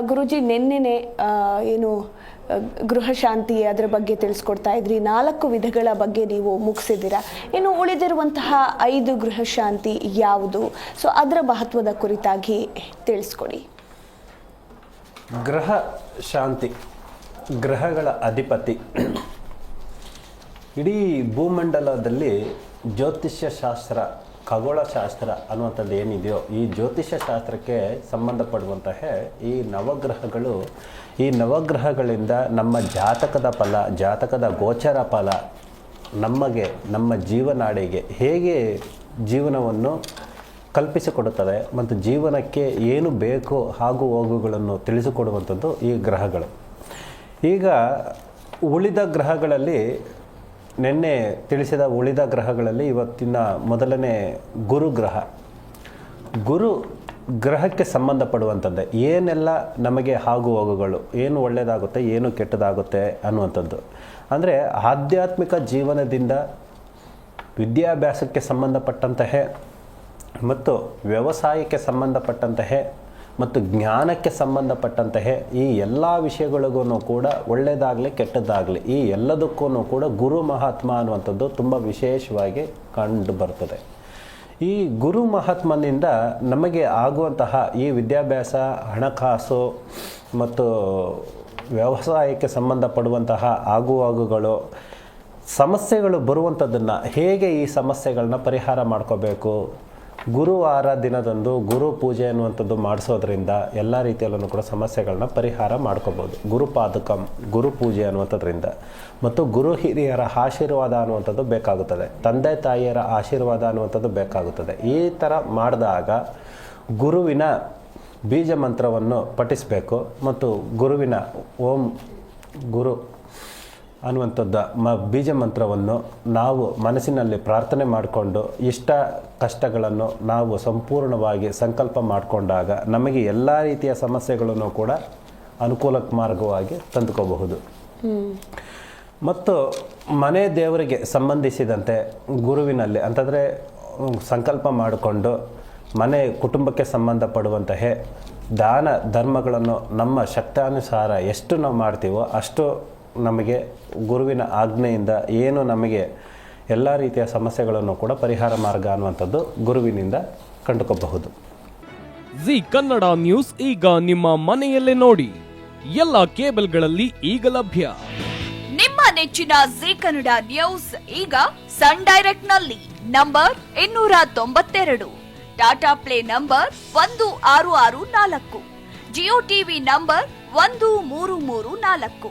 ಗುರುಜಿ, ನಿನ್ನೆನೆ ಏನು ಗೃಹ ಶಾಂತಿ ಅದರ ಬಗ್ಗೆ ತಿಳಿಸ್ಕೊಡ್ತಾ ಇದ್ರಿ. ನಾಲ್ಕು ವಿಧಗಳ ಬಗ್ಗೆ ನೀವು ಮುಗಿಸಿದ್ದೀರಾ. ಇನ್ನು ಉಳಿದಿರುವಂತಹ ಐದು ಗೃಹ ಶಾಂತಿ ಯಾವುದು? ಸೊ ಅದರ ಮಹತ್ವದ ಕುರಿತಾಗಿ ತಿಳಿಸ್ಕೊಡಿ. ಗ್ರಹ ಶಾಂತಿ, ಗ್ರಹಗಳ ಅಧಿಪತಿ. ಇಡೀ ಭೂಮಂಡಲದಲ್ಲಿ ಜ್ಯೋತಿಷ್ಯ ಶಾಸ್ತ್ರ ಖಗೋಳಶಾಸ್ತ್ರ ಅನ್ನುವಂಥದ್ದು ಏನಿದೆಯೋ, ಈ ಜ್ಯೋತಿಷ್ಯ ಶಾಸ್ತ್ರಕ್ಕೆ ಸಂಬಂಧಪಡುವಂತಹ ಈ ನವಗ್ರಹಗಳು, ಈ ನವಗ್ರಹಗಳಿಂದ ನಮ್ಮ ಜಾತಕದ ಫಲ, ಜಾತಕದ ಗೋಚರ ಫಲ, ನಮಗೆ, ನಮ್ಮ ಜೀವನಾಡಿಗೆ ಹೇಗೆ ಜೀವನವನ್ನು ಕಲ್ಪಿಸಿಕೊಡುತ್ತದೆ ಮತ್ತು ಜೀವನಕ್ಕೆ ಏನು ಬೇಕು ಹಾಗೂ ಹೋಗುಗಳನ್ನು ತಿಳಿಸಿಕೊಡುವಂಥದ್ದು ಈ ಗ್ರಹಗಳು. ಈಗ ಉಳಿದ ಗ್ರಹಗಳಲ್ಲಿ ನಿನ್ನೆ ತಿಳಿಸಿದ ಉಳಿದ ಗ್ರಹಗಳಲ್ಲಿ ಇವತ್ತಿನ ಮೊದಲನೇ ಗುರು ಗ್ರಹ. ಗುರು ಗ್ರಹಕ್ಕೆ ಸಂಬಂಧಪಡುವಂಥದ್ದೇ ಏನೆಲ್ಲ ನಮಗೆ ಹಾಗು ಹೋಗುಗಳು, ಏನು ಒಳ್ಳೆಯದಾಗುತ್ತೆ ಏನು ಕೆಟ್ಟದಾಗುತ್ತೆ ಅನ್ನುವಂಥದ್ದು. ಅಂದರೆ ಆಧ್ಯಾತ್ಮಿಕ ಜೀವನದಿಂದ ವಿದ್ಯಾಭ್ಯಾಸಕ್ಕೆ ಸಂಬಂಧಪಟ್ಟಂತಹ ಮತ್ತು ವ್ಯವಸಾಯಕ್ಕೆ ಸಂಬಂಧಪಟ್ಟಂತಹ ಮತ್ತು ಜ್ಞಾನಕ್ಕೆ ಸಂಬಂಧಪಟ್ಟಂತಹ ಈ ಎಲ್ಲ ವಿಷಯಗಳಿಗೂ ಕೂಡ ಒಳ್ಳೆಯದಾಗಲಿ ಕೆಟ್ಟದ್ದಾಗಲಿ ಈ ಎಲ್ಲದಕ್ಕೂ ಕೂಡ ಗುರು ಮಹಾತ್ಮ ಅನ್ನುವಂಥದ್ದು ತುಂಬ ವಿಶೇಷವಾಗಿ ಕಂಡು ಬರ್ತದೆ. ಈ ಗುರು ಮಹಾತ್ಮನಿಂದ ನಮಗೆ ಆಗುವಂತಹ ಈ ವಿದ್ಯಾಭ್ಯಾಸ, ಹಣಕಾಸು ಮತ್ತು ವ್ಯವಸಾಯಕ್ಕೆ ಸಂಬಂಧಪಡುವಂತಹ ಆಗುವಾಗುಗಳು, ಸಮಸ್ಯೆಗಳು ಬರುವಂಥದ್ದನ್ನು ಹೇಗೆ ಈ ಸಮಸ್ಯೆಗಳನ್ನ ಪರಿಹಾರ ಮಾಡ್ಕೋಬೇಕು ಗುರುವಾರ ದಿನದಂದು ಗುರು ಪೂಜೆ ಅನ್ನುವಂಥದ್ದು ಮಾಡಿಸೋದ್ರಿಂದ ಎಲ್ಲ ರೀತಿಯಲ್ಲೂ ಕೂಡ ಸಮಸ್ಯೆಗಳನ್ನ ಪರಿಹಾರ ಮಾಡ್ಕೋಬೋದು. ಗುರುಪಾದಕಂ ಗುರು ಪೂಜೆ ಅನ್ನುವಂಥದ್ರಿಂದ. ಮತ್ತು ಗುರು ಹಿರಿಯರ ಆಶೀರ್ವಾದ ಅನ್ನುವಂಥದ್ದು ಬೇಕಾಗುತ್ತದೆ. ತಂದೆ ತಾಯಿಯರ ಆಶೀರ್ವಾದ ಅನ್ನುವಂಥದ್ದು ಬೇಕಾಗುತ್ತದೆ. ಈ ಥರ ಮಾಡಿದಾಗ ಗುರುವಿನ ಬೀಜ ಮಂತ್ರವನ್ನು ಪಠಿಸಬೇಕು. ಮತ್ತು ಗುರುವಿನ ಓಂ ಗುರು ಅನ್ನುವಂಥದ್ದು ಮ ಬೀಜ ಮಂತ್ರವನ್ನು ನಾವು ಮನಸ್ಸಿನಲ್ಲಿ ಪ್ರಾರ್ಥನೆ ಮಾಡಿಕೊಂಡು ಇಷ್ಟ ಕಷ್ಟಗಳನ್ನು ನಾವು ಸಂಪೂರ್ಣವಾಗಿ ಸಂಕಲ್ಪ ಮಾಡಿಕೊಂಡಾಗ ನಮಗೆ ಎಲ್ಲ ರೀತಿಯ ಸಮಸ್ಯೆಗಳನ್ನು ಕೂಡ ಅನುಕೂಲ ಮಾರ್ಗವಾಗಿ ತಂದುಕೋಬಹುದು. ಮತ್ತು ಮನೆ ದೇವರಿಗೆ ಸಂಬಂಧಿಸಿದಂತೆ ಗುರುವಿನಲ್ಲಿ ಅಂತಂದರೆ ಸಂಕಲ್ಪ ಮಾಡಿಕೊಂಡು ಮನೆ ಕುಟುಂಬಕ್ಕೆ ಸಂಬಂಧಪಡುವಂತಹ ದಾನ ಧರ್ಮಗಳನ್ನು ನಮ್ಮ ಶಕ್ತಾನುಸಾರ ಎಷ್ಟು ನಾವು ಮಾಡ್ತೀವೋ ಅಷ್ಟು ನಮಗೆ ಗುರುವಿನ ಆಜ್ಞೆಯಿಂದ ಏನು ನಮಗೆ ಎಲ್ಲ ರೀತಿಯ ಸಮಸ್ಯೆಗಳನ್ನು ಕೂಡ ಪರಿಹಾರ ಮಾರ್ಗ ಅನ್ನುವಂಥದ್ದು ಗುರುವಿನಿಂದ ಕಂಡುಕೋಬಹುದು. ಜಿ ಕನ್ನಡ ನ್ಯೂಸ್ ಈಗ ನಿಮ್ಮ ಮನೆಯಲ್ಲೇ ನೋಡಿ. ಎಲ್ಲ ಕೇಬಲ್ಗಳಲ್ಲಿ ಈಗ ಲಭ್ಯ. ನಿಮ್ಮ ನೆಚ್ಚಿನ ಜಿ ಕನ್ನಡ ನ್ಯೂಸ್ ಈಗ ಸನ್ ಡೈರೆಕ್ಟ್ನಲ್ಲಿ ನಂಬರ್ ಇನ್ನೂರ ತೊಂಬತ್ತೆರಡು. ಟಾಟಾ ಪ್ಲೇ ನಂಬರ್ ಒಂದು ಆರು ಆರು ನಾಲ್ಕು. ಜಿಯೋ ಟಿವಿ ನಂಬರ್ ಒಂದು ಮೂರು ಮೂರು ನಾಲ್ಕು.